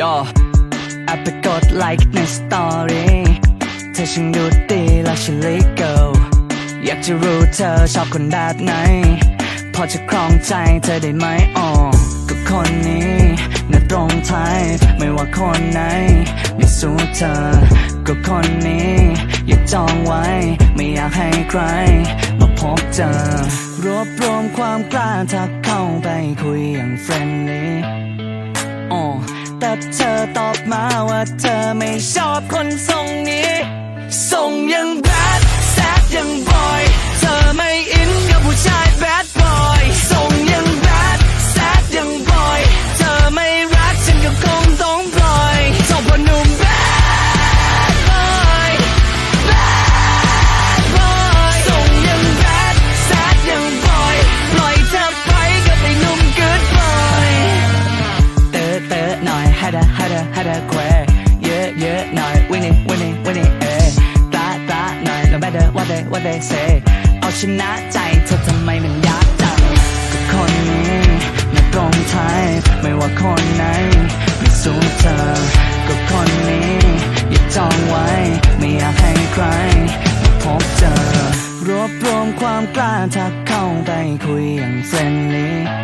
ย่อแอบไปกดไลค์ในสตอรี่เธอช่างดูดีและฉันลิเกิลอยากจะรู้เธอชอบคนแบบไหน พอจะครองใจเธอได้ไหมอ๋อก็คนนี้น่าตรงไทยไม่ว่าคนไหน ไม่สู้เธอก็คนนี้ อยากจองไว้ ไม่อยากให้ใคร มาพบเจอ รวบรวมความกล้าทักเข้าไปคุยอย่างเฟรนลี่ เธอตอบมาว่าเธอไม่ชอบคนทรงนี้ ทรงยัง ดะฮัดะฮัดะแควเยอะเยอะหน่อยวินนี่วินนี่วินนี่เอตาตาหน่อย no matter what they what they say เอาชนะใจเธอทำไมมันยากจังก็คนนี้น่ตรงไทยไม่ว่าคนไหนไม่สู้เธอก็คนนี้อย่าจองไว้ ไม่อยากให้ใครมาพบเจอรวบรวมความกล้าทักเข้าไปคุยอย่างเฟรนลี่